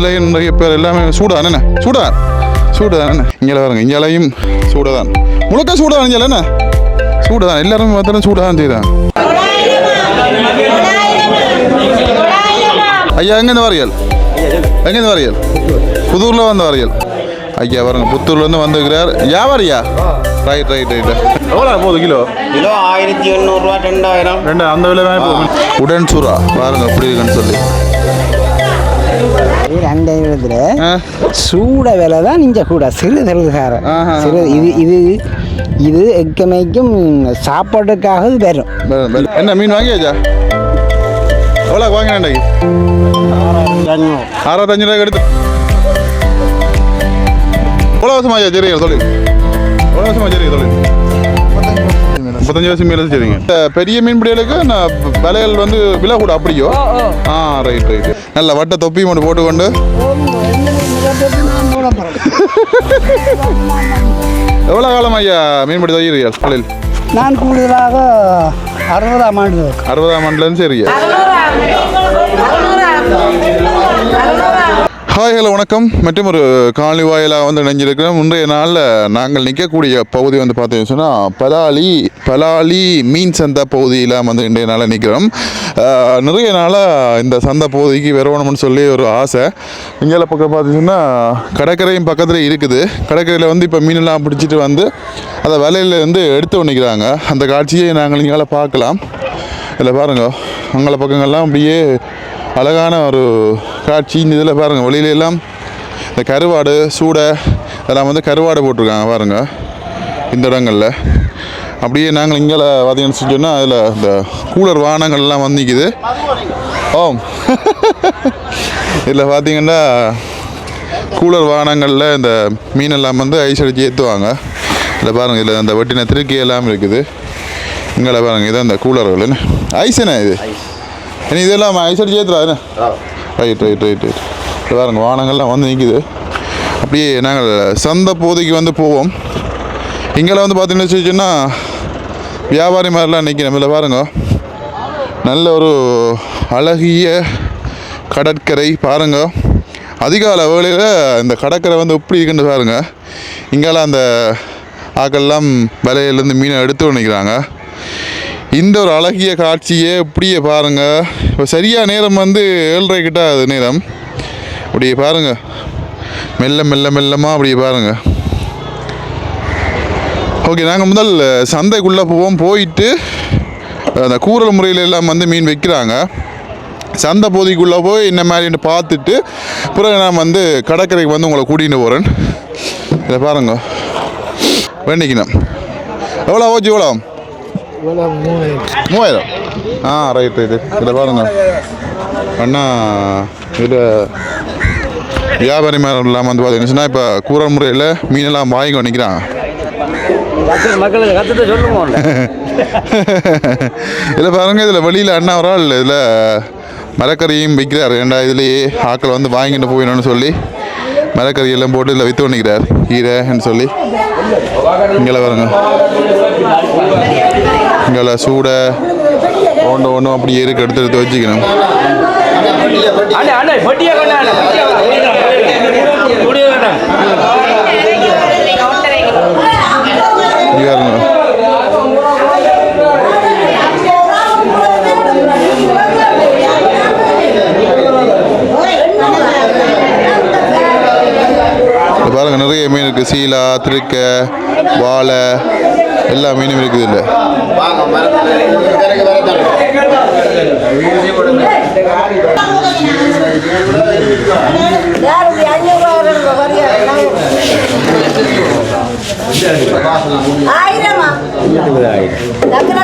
இதுலேயும் நிறைய பேர் எல்லாமே சூடான் என்ன? சூடான். சூடான் என்ன? இங்கே பாருங்க இங்கேலையும் சூடாதான் முழுக்க சூடான் இங்கே என்ன? சூடாதான் எல்லாரும் பார்த்தாலும் சூடாதான் செய்தான். ஐயா எங்கேருந்து வாரியல் எங்கேருந்து வாரியல் புதூரில் வந்து வாரியல் ஐயா பாருங்க புத்தூர்லேருந்து வந்துருக்கிறார். வியாபாரியா ரைட் ரைட் ரைட் எவ்வளோ போகுது கிலோ? கிலோ ஆயிரத்தி எண்ணூறுரூவா ரெண்டாயிரம். ரெண்டு அந்த விலை உடன் சுறா பாருங்க எப்படி இருக்குன்னு சொல்லி. அந்த இடத்துல ஆ. சூட விலை தான் நீங்க கூட. சிறு சிறுகார ஆஹா. சிறு இது இது இது எக்கமைக்கும் சாப்பாட்டுக்காக வரும் என்ன மீன் வாங்கியாச்சா? எவ்வளோ வாங்கினேன் ஆறாயிரத்தஞ்சு ரூபாய்க்கு எடுத்து. எவ்வளோ வருஷமா ஐயா சரிங்க சொல்லு. எவ்வளோ வருஷமா சரிங்க சொல்லு. முப்பத்தஞ்சு வருஷம் மேலே சரிங்க பெரிய மீன் பிடிகளுக்கு நான் விலைகள் வந்து விலை கூட அப்படியோ? ஆ ரைட் ரைட் நல்ல வட்ட தொப்பி மட்டும் போட்டுக்கொண்டு. எவ்வளோ காலம் ஐயா மீன்பிடி தைக்கிறீர்கள் தொழில்? நான் கூடுதலாக அறுபதாம் ஆண்டு அறுபதாம் ஆண்டுலேருந்து சரிங்க ஹாய் ஹலோ வணக்கம். மற்றும் ஒரு காலனி வாயிலாக வந்து இணைஞ்சிருக்கிறோம். இன்றைய நாளில் நாங்கள் நிற்கக்கூடிய பகுதி வந்து பார்த்தீங்கன்னு சொன்னால் பலாலி பலாலி மீன் சந்தை பகுதியில் வந்து இன்றைய நாளில் நிற்கிறோம். நிறைய நாளாக இந்த சந்தை பகுதிக்கு வரணும்னு சொல்லி ஒரு ஆசை. இங்கே பக்கம் பார்த்தீங்கன்னா கடற்கரையும் பக்கத்தில் இருக்குது. கடற்கரையில் வந்து இப்போ மீனெல்லாம் பிடிச்சிட்டு வந்து அதை வலையிலேருந்து எடுத்து நிற்கிறாங்க அந்த காட்சியை நாங்கள் இங்கே பார்க்கலாம். இல்லை பாருங்க அங்கே பக்கங்கள்லாம் அப்படியே அழகான ஒரு காட்சி இந்த இதில் பாருங்கள் வெளியிலெல்லாம் இந்த கருவாடு சூடை இதெல்லாம் வந்து கருவாடு போட்டிருக்காங்க பாருங்கள் இந்த இடங்களில். அப்படியே நாங்கள் இங்கே பார்த்தீங்கன்னு சொன்னால் அதில் இந்த கூலர் வாகனங்கள்லாம் வந்து நிற்கிது ஓம் இதில் பார்த்தீங்கன்னா கூலர் வாகனங்களில் இந்த மீனெல்லாம் வந்து ஐஸ் அடித்து ஏற்றுவாங்க இதில் பாருங்கள் இதில் அந்த வெட்டின திருக்கி எல்லாம் இருக்குது. இங்கே பாருங்கள் இதான் இந்த கூலர்கள். என்ன? ஐஸ் என்ன இது? இனி இதெல்லாம் ஐஸ் அடிச்சு ஏற்றுறா என்ன ரைட் ரைட் ரைட் ரைட் பாருங்க வாகனங்கள்லாம் வந்து நிற்கிது அப்படியே நாங்கள் சந்தை போதைக்கு வந்து போவோம் இங்கே வந்து பார்த்தீங்கன்னு வச்சுச்சுன்னா வியாபாரி மாதிரிலாம் நிற்கிறோம் இதில் பாருங்க நல்ல ஒரு அழகிய கடற்கரை பாருங்க அதிகால வேளையில் இந்த கடற்கரை வந்து எப்படி இருக்குன்னு பாருங்க இங்கெல்லாம் அந்த ஆக்கெல்லாம் வலையிலேருந்து மீனை எடுத்து நிற்கிறாங்க இந்த ஒரு அழகிய காட்சியை இப்படியே பாருங்க. இப்போ சரியாக நேரம் வந்து ஏழரை கிட்ட அது நேரம். அப்படியே பாருங்க. மெல்ல மெல்ல மெல்லமாக அப்படியே பாருங்க. ஓகே நாங்கள் முதல் சந்தைக்குள்ளே போவோம். போயிட்டு அந்த கூரல் முறையில் எல்லாம் வந்து மீன் வைக்கிறாங்க. சந்தை பகுதிக்குள்ளே போய் இந்த மாதிரின்னு பார்த்துட்டு பிறகு நான் வந்து கடற்கரைக்கு வந்து உங்களை கூட்டிகிட்டு போகிறேன் இதை பாருங்க. வேண்டிக்கணும் எவ்வளோ ஓச்சு எவ்வளோ மூவாயிரம் ஆ ரைட் ரைட்டு இதில் பாருங்க அண்ணா இதில் வியாபாரி மேலே இல்லாமல் வந்து பார்த்தீங்கன்னா இப்போ கூரல் முறையில் மீனெல்லாம் வாங்கி சொல்லுவோம் இதில் பாருங்க இதில் வெளியில் அண்ணா ஒரு ஆள் இதில் மரக்கறியும் விற்கிறார் ஏண்டா இதுலேயே ஆக்கள் வந்து வாங்கிட்டு போயிடணும்னு சொல்லி மரக்கறி எல்லாம் போட்டு இதில் விற்று பண்ணிக்கிறார் கீரைன்னு சொல்லி இங்கே பாருங்க இங்கே சூடை ஒன்று ஒன்றும் அப்படியே இருக்கு எடுத்து எடுத்து வச்சுக்கணும். பாருங்க நிறைய மீன் இருக்குது சீலா திருக்க வாழை எல்லா மீனும் இருக்குது இல்லை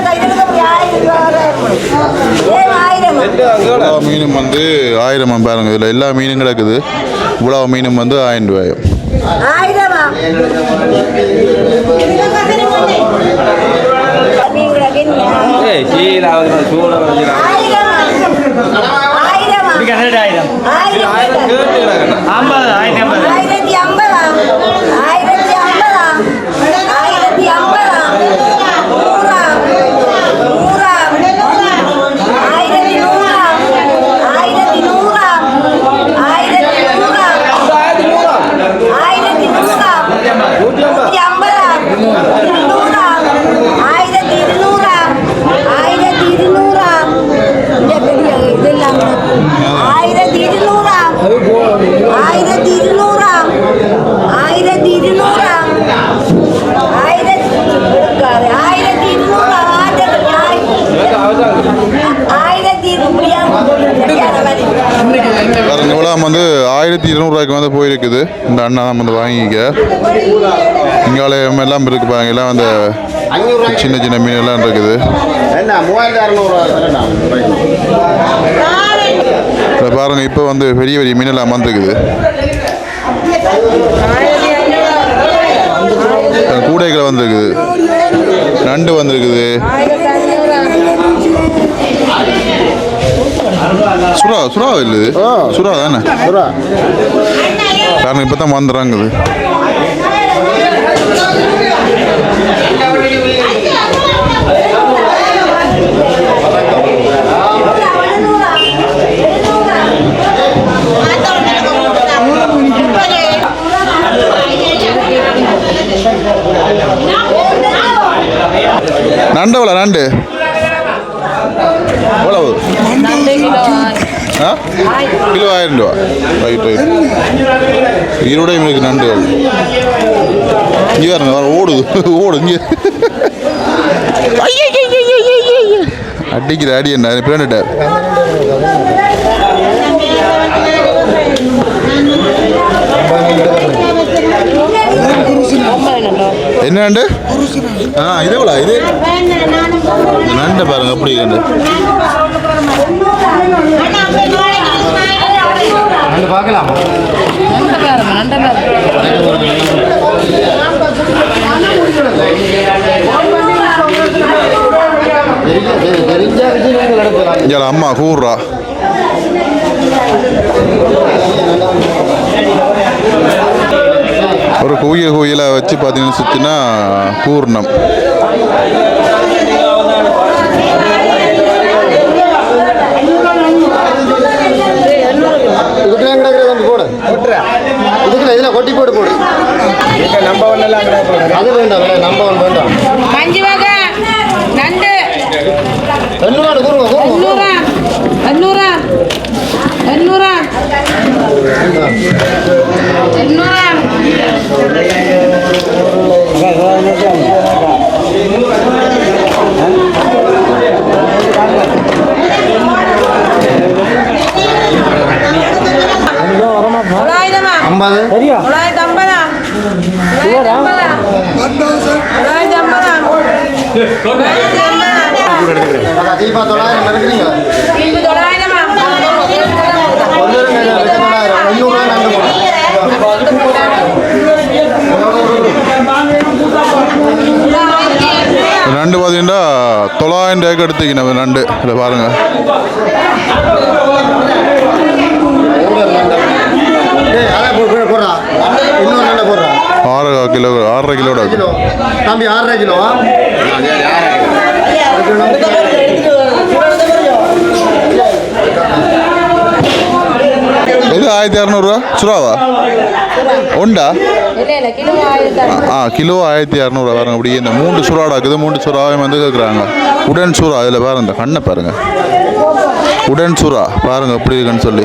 கையிலுக்கு ஆயிரம் ரூபா வரை ஆயிரமா மீனும் வந்து ஆயிரமா பாருங்க இதில் எல்லா மீனும் கிடக்குது. இவ்வளோ மீனும் வந்து ஆயிரம் ரூபாயும் ஆயிரமா? ஏய் சீலாவது சூட ஆயிரமா. ஆயிரமா? ஆயிரம். ஆயிரம் ஐம்பது ஆயிரத்தி ஐம்பது. ஆயிரத்தி ஐம்பதா? ஆயிரத்தி ஐம்பதா ஆயிரத்தி ஐம்பதா நூறா நூறா ஆயிரத்தி நூறா ஆயிரத்தி நூறா ஆயிரத்தி நூறா எல்லாம் வந்து ஆயிரத்தி இருநூறுவாய்க்கு வந்து போயிருக்குது இந்த அண்ணா தான் வந்து வாங்கிக்க. இங்காலே எல்லாம் இருக்கு பாருங்க எல்லாம் அந்த சின்ன சின்ன மீன் எல்லாம் இருக்குது. இதை பாருங்க இப்போ வந்து பெரிய பெரிய மீன் எல்லாம் வந்துருக்குது. கூடைகள் வந்திருக்குது. நண்டு வந்திருக்குது. சுறா சுறா இல்லை? சுறா தானே? காரணம் இப்போ தான் வந்துடுறாங்குது நண்டு நண்டு? எவ்வளவு? ஆ கிலோ ஆயிரம் ரூபா ரைட் ரைட் ஈரோடையும் இருக்கு நண்டு இங்கே பாருங்க வர ஓடுது ஓடு இங்கே அடிக்கிற அடி என்ன பிளான்ட்டார் என்ன நண்டு ஆ இதே எவ்வளோ இது நண்டை பாருங்க அப்படி நண்டு இங்கே அம்மா கூறுறா. ஒரு குவிய குவியல வச்சு பார்த்தீங்கன்னு சுற்றினா பூர்ணம் இதுக்குள்ள கிடக்குறது வந்து போடு இதுக்குள்ள இதில் கொட்டி போட்டு போடு நம்ப ஒன்றெல்லாம் அது வேண்டாம் வேண்டாம் நம்ப ஒன்று வேண்டாம் மஞ்சு வகை நண்டு எண்ணூறு கூறுங்க கூறுங்க எண்ணூறா எண்ணூறா எண்ணூறா எண்ணூறா தொள்ளாயிரமா ஐம்பது தொள்ளாயிரத்தி ஐம்பதா தொள்ளாயிரத்தி ஐம்பதா தொள்ளாயிரத்தி ஐம்பதா தொள்ளாயிரத்தி ஐம்பதா அதான் தீபா தொள்ளாயிரம் இருக்கிறீங்க ஒரு தொள்ளாயிரம் நண்டு பார்த்தீங்கன்னா தொள்ளாயிரம் ரூபாய்க்கு எடுத்துக்கணும் நண்டு இதில் பாருங்க போடுறா ஆறு கிலோ ஆறரை கிலோட தம்பி ஆறரை கிலோ இது ஆயிரத்தி இரநூறுவா சுறாவா? உண்டா? ஆ கிலோ ஆயிரத்தி இரநூறுவா பாருங்க. அப்படியே இந்த மூன்று சுறாடா இருக்குது மூன்று சுறாவையும் வந்து கேட்குறாங்க உடன் சுறா அதில் பாருங்க இந்த கண்ணை பாருங்க. உடன் சுறா பாருங்க எப்படி இருக்குன்னு சொல்லி.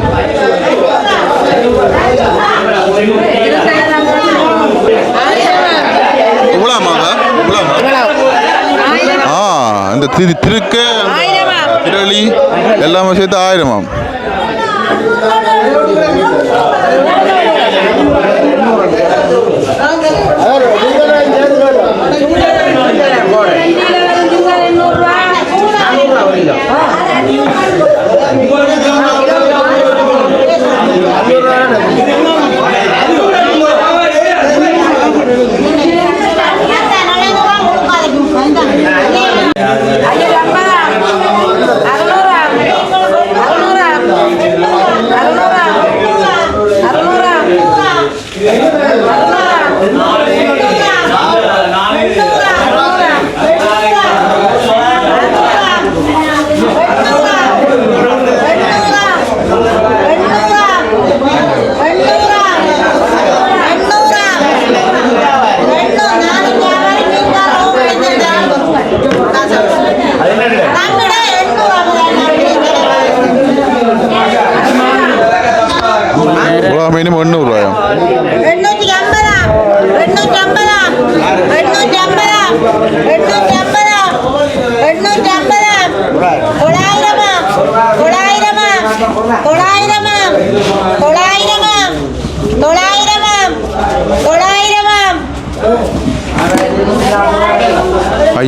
இந்த திரு திருக்க? திரளி எல்லாமே சேர்த்து ஆயிரமாம் எண்ணூறுரூவா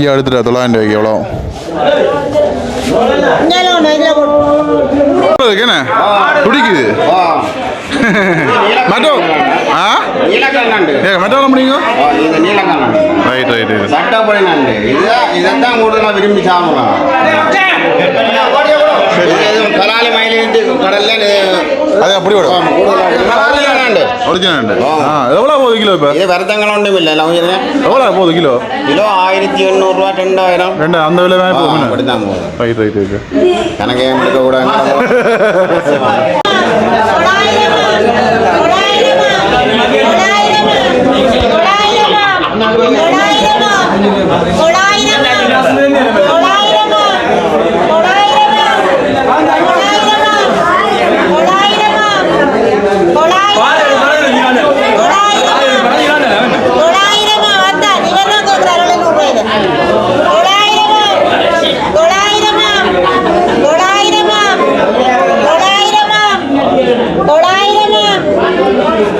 ஐயா எடுத்துட்டா தொள்ளாயிரம் ரூபாய்க்கு எவ்வளோ? என்ன? ஆ? ஏ முடியுங்க ரைட் ரைட் ரைட் சட்டப்படி நண்டு. விரும்பி சாப்பிடலாம். கடல்ல அது அப்படி விடும் கூடுதலாக நண்டு ஒரிஜினல் ஆ. ஆ எவ்வளோ போகுது கிலோ இப்போ? இது வருத்தங்கள் ஒன்றும் இல்லை கொஞ்சம் எவ்வளோ போகுது கிலோ? கிலோ ஆயிரத்தி எண்ணூறுரூவா ரெண்டாயிரம். ரெண்டு அந்த விலை ஆ, போகும் அப்படிதான் போகுது. ரைட் ரைட் ரைட் கணக்கே எடுக்க கூடாது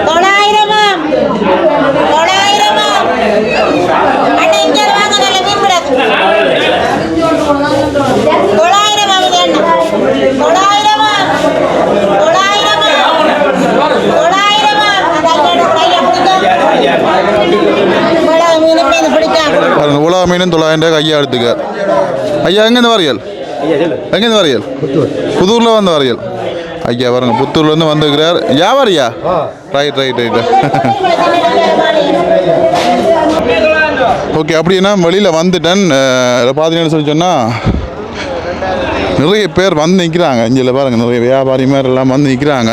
தொள்ளாயிரமா தொள்ளாயிரமா அண்ணா இங்க வாங்க நல்ல மீன் கூடாது தொள்ளாயிரமா இது அண்ணா தொள்ளாயிரமா தொள்ளாயிரமா தொள்ளாயிரமா அந்த ஐயாவோட கையை பிடிக்க இவ்வளவு மீன் எப்படி இது பிடிக்காம பாருங்க தொள்ளாயிரம் ஐயா எடுத்துக்க ஐயா எங்கேருந்து வரையல் எங்கேருந்து வரையல் புதூரில் வந்து வரையல் ஐயா பாருங்க புத்தூர்லேருந்து வந்துருக்கிறார் வியாபாரியா ரைட் ரைட் ரைட் ஓகே அப்படின்னா வெளியில் வந்துட்டேன் பார்த்தீங்கன்னு சொல்லி சொன்னால் நிறைய பேர் வந்து நிற்கிறாங்க இங்கே பாருங்கள் நிறைய வியாபாரி மாதிரி எல்லாம் வந்து நிற்கிறாங்க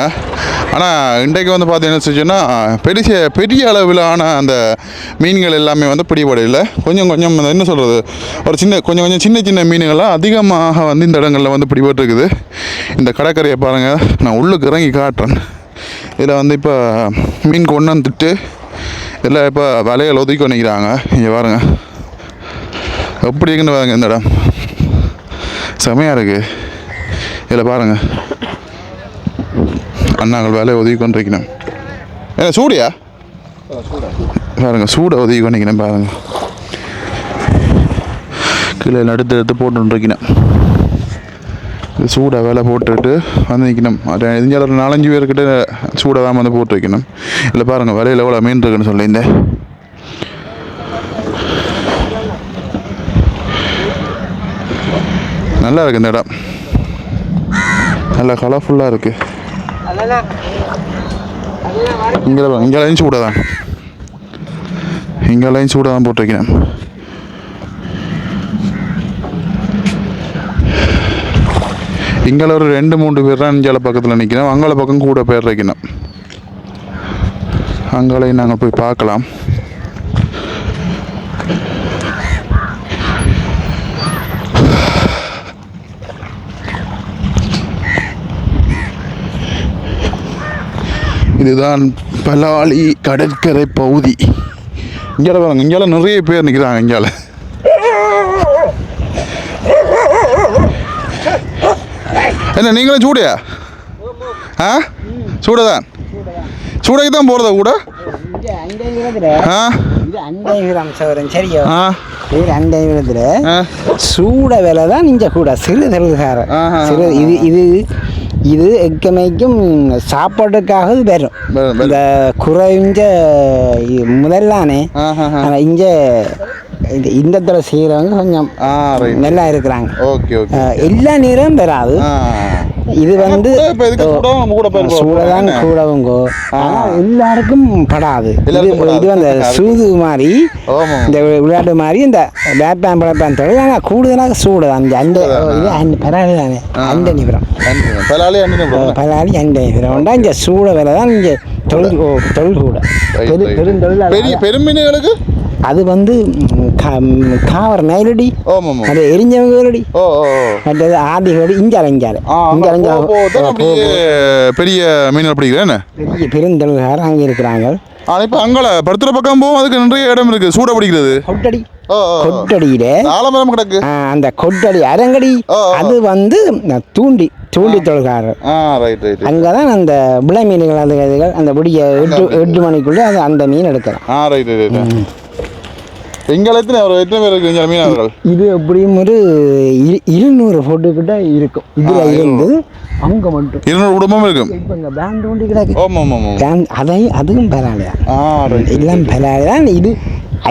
ஆனால் இன்றைக்கு வந்து பார்த்தீங்கன்னு சொன்னால் பெரிய பெரிய அளவிலான அந்த மீன்கள் எல்லாமே வந்து பிடிபடையில் கொஞ்சம் கொஞ்சம் என்ன சொல்கிறது ஒரு சின்ன கொஞ்சம் கொஞ்சம் சின்ன சின்ன மீன்கள்லாம் அதிகமாக வந்து இந்த இடங்களில் வந்து பிடிபட்டுருக்குது. இந்த கடற்கரையை பாருங்கள் நான் உள்ளுக்கு இறங்கி காட்டுறேன். இதில் வந்து இப்போ மீன் கொண்டு வந்துட்டு இதில் இப்போ வலைகள் ஒதுக்கி நிற்கிறாங்க இங்கே பாருங்கள் எப்படி இருக்குன்னு பாருங்கள் இந்த இடம். செமையாக இருக்குது இதில் பாருங்கள் அண்ணாங்கள் வேலை உதவி கொண்டிருக்கணும். ஏன்னா சூடியா? பாருங்க சூடை உதவி கொண்டிருக்கணும் பாருங்க. கீழே எடுத்து எடுத்து போட்டுருக்கணும் சூடாக வேலை போட்டுட்டு வந்து நிற்கணும். அது ஒரு நாலஞ்சு பேர்கிட்ட சூடாக தான் வந்து போட்டு வைக்கணும். இல்லை பாருங்கள் விலையில் எவ்வளோ மீன் இருக்குன்னு சொல்லியிருந்தேன் நல்லா இருக்குது இந்த இடம். நல்லா கலர்ஃபுல்லாக இருக்குது இங்கே இங்கே லைன்ஸ் சூடாக தான். இங்கே லைன்ஸ் சூடாக தான் போட்டு வைக்கிறேன் இங்கே ஒரு ரெண்டு மூணு பேர் தான் இஞ்சால பக்கத்தில் நிற்கிறோம் அங்கால பக்கம் கூட பேர் வைக்கணும். அங்காலையும் நாங்கள் போய் பார்க்கலாம். இதுதான் பலாலி கடற்கரை பகுதி. இங்கே பாருங்க இங்கே நிறைய பேர் நிற்கிறாங்க இங்கே என்ன நீங்களும் சூடையா? ஆ? சூடதான் சூடைக்கு தான் போகிறதா கூட? ஆ? சூட விலை தான் இங்கே கூட சிறு ஆஹா. சிறு இது இது இது எக்கமைக்கும் சாப்பாட்டுக்காக வரும். இந்த குறைஞ்ச முதல்லானே. ஆனால் இங்கே இந்த தடவை செய்கிறவங்க கொஞ்சம் நல்லா இருக்கிறாங்க. எல்லா நேரம் வராது. இது வந்து. சூடதான்? கூடவுங்கோ எல்லாருக்கும் படாது. இது வந்து சூது மாதிரி. இந்த விளையாட்டு மாதிரி இந்த பேட்பேன் பழப்பேன் தொழில் ஆனால் கூடுதலாக சூடு அந்த அந்த இது பரவாயில்ல தானே. அந்த நிபுரம் பலாலி பரவாயில்ல அந்த நிபுரம் உண்டா இந்த சூட வேலை தான். இங்கே தொழில் தொழில் கூட. பெரு பெருந்தொழில் அது- பெரிய பெருமீனுகளுக்கு? அது வந்து ம், கா- ம், காவர மேலடி. அது எரிஞ்சவங்களடி. ஓ ஓ மற்றது ஆதிகளோடு இஞ்சால இஞ்சால இஞ்சால இஞ்சால அப்படியே பெரிய மீன் பிடிக்கிறேன் பெரிய பெருந்தொழில்காரர் அங்கே இருக்கிறாங்க. ஆனால் இப்போ அங்கே படுத்துற பக்கம் போகும் அதுக்கு நிறைய இடம் இருக்குது சூட பிடிக்கிறது. கொட்டடி. கொட்டடியில ஆலமரம் கிடக்கு. அந்த கொட்டடி அரங்கடி. அது வந்து தூண்டி தூண்டி தொழில்காரர் ஆ ரைட் ரைட் அங்கே தான் அந்த விளை மீன்கள் இதுகள் அந்த விடிய எட்டு எட்டு மணிக்குள்ளே அந்த மீன் எடுக்கலாம். எங்களை எத்தனை ஒரு எத்தனை பேர் இருக்கு இங்கே மீனவர்கள். இது எப்படியும் ஒரு இரு- இருநூறு ஃபோட்டோ கிட்ட இருக்கும். இதுல இருந்து அங்க மட்டும். இருநூறு குடும்பம் இருக்கும். இப்போ இங்க பேண்ட் ஒண்டி கிடக்கு. ஆமாம் ஆமாம் பேண்ட் அதையும் அதுவும் பரவாயில்லையா எல்லாம் பரவாயில்ல இது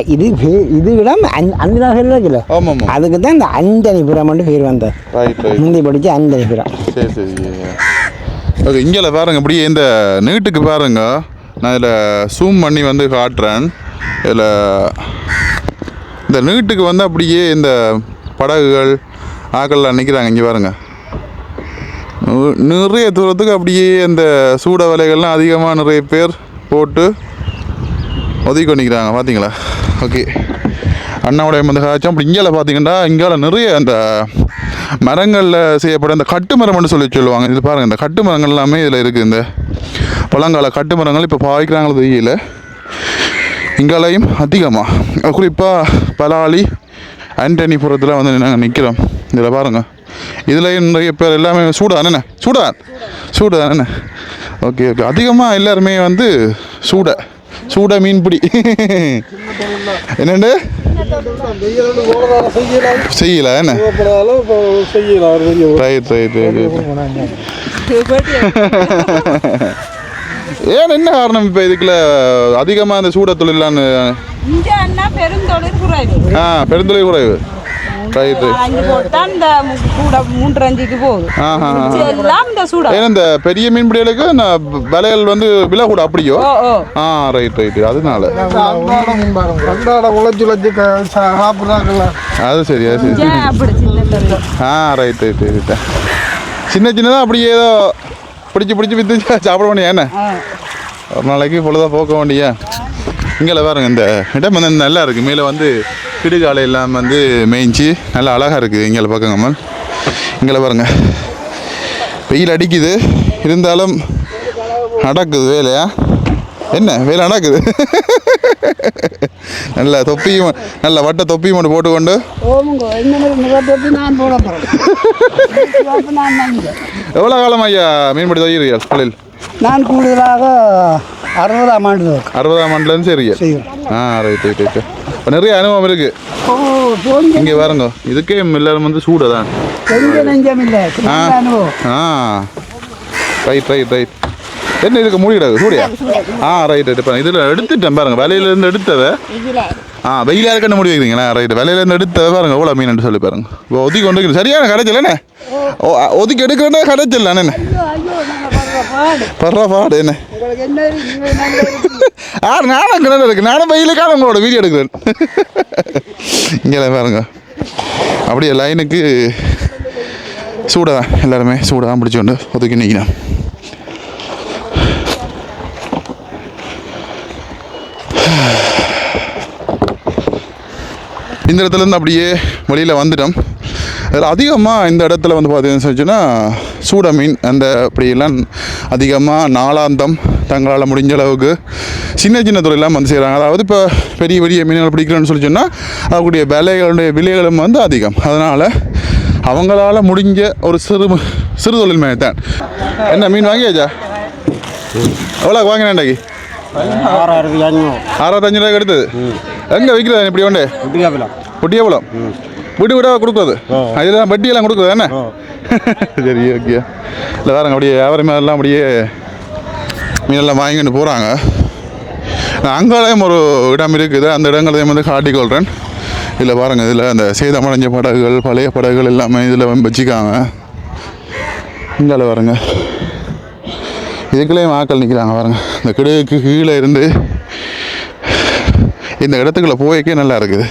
இது இது விட அந்த நகரில் இருக்குல்ல அதுக்கு தான் இந்த அஞ்சனிபுரம் மட்டும் பேர் ரைட் முந்தி படிச்சு அஞ்சனிபுரம் சரி சரி ஓகே இங்கே பாருங்க இப்படியே இந்த நீட்டுக்கு பாருங்க. நான் இதில் சூம் பண்ணி வந்து காட்டுறேன். இதில் இந்த நீட்டுக்கு வந்து அப்படியே இந்த படகுகள் ஆக்கள்லாம் நிற்கிறாங்க இங்கே பாருங்க. நிறைய தூரத்துக்கு அப்படியே இந்த சூட வலைகள்லாம் அதிகமாக நிறைய பேர் போட்டு ஒதுக்கி நிற்கிறாங்க பார்த்தீங்களா ஓகே. அண்ணாவுடைய வந்து காய்ச்சம் அப்படி இங்கே பார்த்தீங்கன்னா இங்கே நிறைய அந்த மரங்களில் செய்யப்பட இந்த கட்டு மரம்னு சொல்லி சொல்லுவாங்க. இது பாருங்கள் இந்த கட்டு மரங்கள் எல்லாமே இதில் இருக்குது. இந்த பழங்கால கட்டு மரங்கள் இப்போ பாய்க்கிறாங்களோ தெரியல. இங்காலையும் அதிகமாக குறிப்பாக பலாலி ஆண்டனிபுரத்தில் வந்து நாங்கள் நிற்கிறோம் இதில் பாருங்கள் இதுலேயும் நிறைய பேர் எல்லாமே சூடான் என்ன? சூடான். சூடான் என்ன? ஓகே ஓகே அதிகமாக எல்லாருமே வந்து சூட. சூட மீன்பிடி. என்னண்டு? செய்யல என்ன? ரைட் ரைட் ரைட் ஏன் என்ன காரணம் இப்போ இதுக்குள்ள? அதிகமாக இந்த சூட தொழிலான்னு பெருந்தொழில் குறைவு. ஆ பெருந்தொழில் குறைவு. இந்த பெரிய மீன்பிடிகளுக்கு விலைகள் வந்து விலை கூட அப்படியோ? ஆ ரைட் ரைட் அதனால. அது சரி அது சரி. ஆ ரைட் ரைட் ரைட். சின்ன சின்னதாக அப்படியே ஏதோ பிடிச்சி பிடிச்சி விற்று சாப்பிட வேண்டிய என்ன? ஒரு நாளைக்கு பொழுதாக போக்க வேண்டிய. இங்கே பாருங்க இந்த இடம் வந்து நல்லா இருக்குது மேலே வந்து பிடுகாலை எல்லாம் வந்து மேய்ஞ்சி நல்லா அழகாக இருக்குது இங்கே பார்க்கங்கம்மா இங்கே பாருங்க. வெயில் அடிக்குது. இருந்தாலும் நடக்குது வேலையா? என்ன? வேலை நடக்குது. நல்ல தொப்பியும் நல்ல வட்ட தொப்பியும் மட்டும் போட்டுக்கொண்டு. எவ்வளோ காலம் ஐயா மீன்பிடி தொழில் தொழில்? நான் கூடுதலாக அறுபதாம் ஆண்டு அறுபதாம் ஆண்டுலேருந்து சரிங்க ஆ ரைட் ரைட் ரைட் இப்போ நிறைய அனுபவம் இருக்குது இங்கே பாருங்க இதுக்கே எல்லாரும் வந்து சூடு தான் ஆ. ரைட் ரைட் ரைட் என்ன இதுக்கு மூடிடாது சூடியா ஆ ரைட் ரைட் இதில் எடுத்துட்டேன் பாருங்க. வலையிலேருந்து எடுத்ததை. ஆ வெயிலாக இருக்கன்னு முடி வைக்கிறீங்களா? ரைட் வலையிலேருந்து எடுத்ததை பாருங்க. எவ்வளோ மீன் சொல்லி பாருங்க. இப்போ ஒதுக்கி கொண்டு. சரியான கிடைச்சல என்ன? ஓ, ஒதுக்கி எடுக்கிறதே கிடைச்சல என்ன? பர்றா பாடு. என்ன? ஆ நானும் கிணறு இருக்கு நானும் வெயிலுக்காக உங்களோட வீடியோ எடுக்கிறேன். இங்கே பாருங்க. அப்படியே லைனுக்கு சூடாக எல்லாருமே சூடாக பிடிச்சி கொண்டு ஒதுக்கி நிற்கிறேன் இந்த இடத்துல இருந்து அப்படியே வெளியில் வந்துட்டோம். அதில் அதிகமாக இந்த இடத்துல வந்து பார்த்தீங்கன்னு சொல்லிச்சுன்னா சூட மீன் அந்த அப்படியெல்லாம் அதிகமாக நாளாந்தம் தங்களால் முடிஞ்ச அளவுக்கு சின்ன சின்ன தொழிலாம் வந்து செய்கிறாங்க அதாவது இப்போ பெரிய பெரிய மீன்கள் பிடிக்கிறேன்னு சொல்லி சொன்னால் அவங்களுடைய விலைகளுடைய விலைகளும் வந்து அதிகம். அதனால் அவங்களால முடிஞ்ச ஒரு சிறு சிறு தொழில் மேத்தான் என்ன மீன் வாங்கியாச்சா? எவ்வளோ வாங்கினேன்டாக்கி ஆறாயிரத்தி அஞ்சூறு ஆறாயிரத்தஞ்சு ரூபாய்க்கு எடுத்தது? எங்கே விற்கிறது இப்படி ஒன்று பொட்டியாபலம் வீடு வீடாக கொடுக்குறது. அதெல்லாம் வட்டியெல்லாம் கொடுக்குறது என்ன? சரி ஓகே. இல்லை வேறங்க அப்படியே வியாபாரம் எல்லாம் அப்படியே மீனெல்லாம் வாங்கிட்டு போகிறாங்க அங்காலயம் ஒரு இடம் இருக்குது. அந்த இடங்களையும் வந்து காட்டிக்கொள்கிறேன் இதில் பாருங்கள் இதில் அந்த சேதமடைஞ்ச படகுகள் பழைய படகுகள் எல்லாமே இதில் வச்சுக்காங்க இங்கால பாருங்க. இதுக்குள்ளேயும் ஆக்கள் நிற்கிறாங்க பாருங்க. இந்த கிடுக்கு கீழே இருந்து இந்த இடத்துக்குள்ள போய்க்கே நல்லா இருக்குது.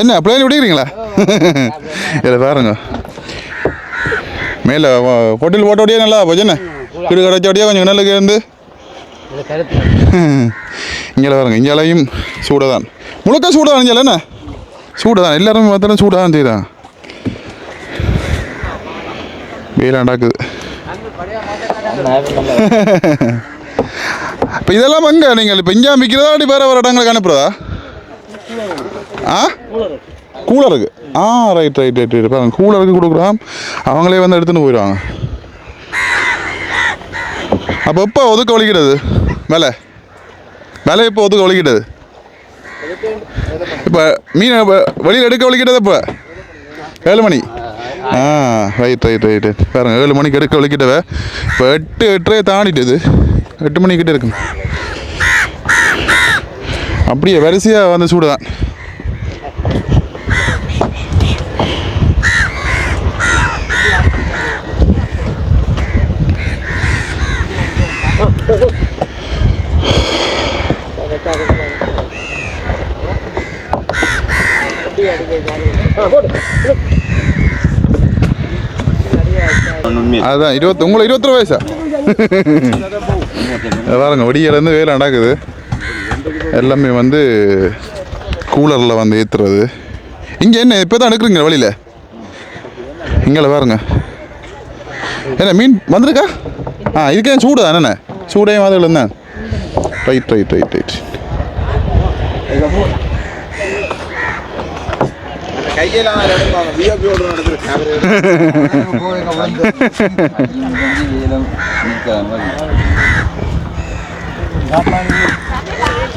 என்ன பிளேன் விடுக்கிறீங்களா இதை பாருங்க. மேலே ஹோட்டல் போட்டோடையே நல்லா போச்சுன்னு வீடு கிடு கொஞ்சம் நல்லுக்கு இருந்து. இங்கே பாருங்க இங்கேலையும் சூடாக தான் முழுக்க சூடாக தான் இங்கே என்ன? சூடாக தான் எல்லாருமே பார்த்தாலும் சூடாக தான் செய்கிறாங்க இப்போ இதெல்லாம் எங்க நீங்கள் இப்போ இங்கே விற்கிறதா அப்படி வேறு வேறு இடங்களுக்கு அனுப்புறதா? ஆ? கூலருக்கு ஆ ரைட் ரைட் ரைட் ரைட் பாருங்க கூலருக்கு கொடுக்குறோம் அவங்களே வந்து எடுத்துன்னு போயிடுவாங்க. அப்போ எப்போ ஒதுக்க ஒழிக்கிறது? மேலே விலை இப்போ ஒதுக்க ஒழிக்கிறது? இப்போ மீன் வெளியில் எடுக்க ஒழிக்கிறது இப்போ ஏழு மணி. ஆ ரைட் ரைட் ரைட் ரைட் பாருங்க ஏழு மணிக்கு எடுக்க ஒழிக்கிட்டவ இப்போ எட்டு எட்டரை தாண்டிட்டுது எட்டு மணிக்கிட்ட இருக்கும் அப்படியே வரிசையாக வந்து சூடு தான். அதான் இருபத்தி உங்களை இருபத்தொரு வயசா? பாருங்க விடியலேருந்து வேலை நடக்குது. எல்லாமே வந்து கூலரில் வந்து ஏற்றுறது இங்கே என்ன இப்போ தான் எடுக்கிறீங்க வழியில் இங்கே பாருங்க. என்ன மீன் வந்திருக்கா? ஆ இதுக்கே சூடு தானே. சூடையும் மாதிரி இருந்தேன் ரைட் ரைட் ரைட் ரைட்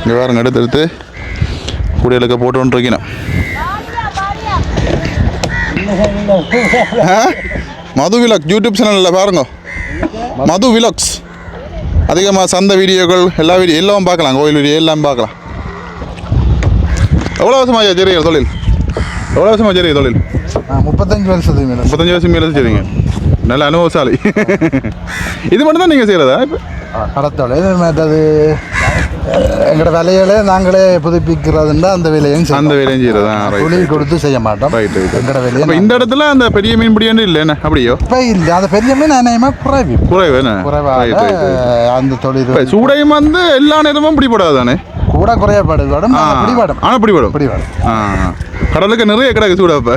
இங்கே பாருங்க எடுத்து எடுத்து. குடியலுக்கு போட்டு கொண்டிருக்கணும் ஆ? மது விலாக் யூடியூப் சேனலில் பாருங்க. மது விலாக்ஸ் அதிகமாக சந்தை வீடியோக்கள் எல்லா வீடியோ எல்லாம் பார்க்கலாம். கோயில் வீடியோ எல்லாம் பார்க்கலாம். எவ்வளோ வருஷமாக செய்றீங்க தொழில்? எவ்வளோ வருஷமாக செய்றீங்க தொழில்? முப்பத்தஞ்சு வருஷத்துக்கு மேலே முப்பத்தஞ்சு வருஷம் மேலே செய்றீங்க. நல்ல அனுபவசாலி. இது மட்டும் தான் நீங்கள் செய்கிறதா இப்போ கடத்தொழில் மற்றது எங்களோட விலைகளை நாங்களே புதுப்பிக்கிறதுன்னா அந்த விலையும் அந்த வேலையும் செய்கிறதா ரைட் தொழில் கொடுத்து செய்ய மாட்டோம். எங்களோட விலையை இந்த இடத்துல அந்த பெரிய மீன் பிடியாண்டு இல்லை என்ன? அப்படியோ? இப்போ இல்லை அந்த பெரிய மீன் அநேகமாக குறைவு. குறைவு என்ன? குறைவாக அந்த தொழில் சூடையும் வந்து எல்லா நேரமும் பிடிபடாது தானே? கூட குறையப்படுவடும் ஆ பிடிவாடும் ஆனால் பிடிபடும். பிடிவாடும் ஆ கடலுக்கு நிறைய கிடக்கு சூட இப்போ.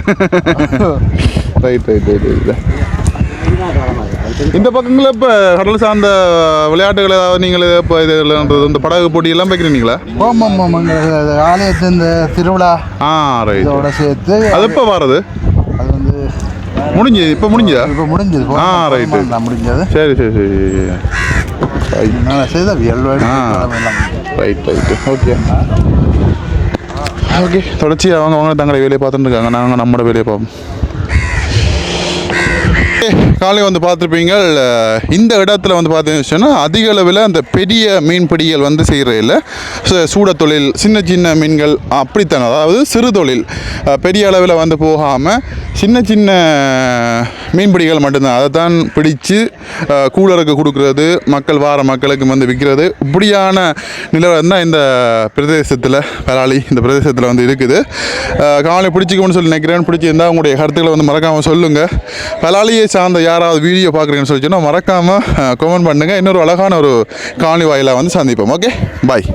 ரைட் ரைட் ரைட் ரைட் இந்த பக்கங்களில் இப்போ கடல் சார்ந்த விளையாட்டுகள் ஏதாவது நீங்கள் இப்போ இது இந்த படகு போட்டியெல்லாம் வைக்கிறீங்களா? ஓமம் ஓமம் ஆலயத்து இந்த திருவிழா ஆ ரைட் இதோட சேர்த்து அது எப்போ வர்றது? அது வந்து முடிஞ்சது இப்போ முடிஞ்சதா? இப்போ முடிஞ்சது. ஆ, right. நான் முடிஞ்சது. சரி சரி சரி ரைட் ரைட் ஓகே ஓகே தொடர்ச்சி அவங்க அவங்க தங்களை வேலையை பார்த்துட்டு இருக்காங்க. நாங்கள் நம்மளோட வேலையை பார்ப்போம். காலை வந்து பார்த்துருப்பீங்க இந்த இடத்துல வந்து பார்த்தீங்கன்னு சொன்னால் அதிக அளவில் அந்த பெரிய மீன் பிடிகள் வந்து இல்லை சூட தொழில் சின்ன சின்ன மீன்கள் அப்படித்தான்? அதாவது சிறு தொழில் பெரிய அளவில் வந்து போகாமல் சின்ன சின்ன மீன்பிடிகள் மட்டும்தான். அதை தான் பிடிச்சு கூலருக்கு கொடுக்கறது மக்கள் வார மக்களுக்கு வந்து விற்கிறது. இப்படியான நிலவரம் தான் இந்த பிரதேசத்தில் பலாளி இந்த பிரதேசத்தில் வந்து இருக்குது. காலை பிடிச்சிக்கணும்னு சொல்லி நினைக்கிறேன். பிடிச்சிருந்தா உங்களுடைய கருத்துக்களை வந்து மறக்காமல் சொல்லுங்கள் பலாளியை சார்ந்த யாராவது வீடியோ பார்க்குறீங்கன்னு சொல்லி சொன்னால் மறக்காமல் கமெண்ட் பண்ணுங்கள் இன்னொரு அழகான ஒரு காணொலி வாயிலாக வந்து சந்திப்போம். Okay bye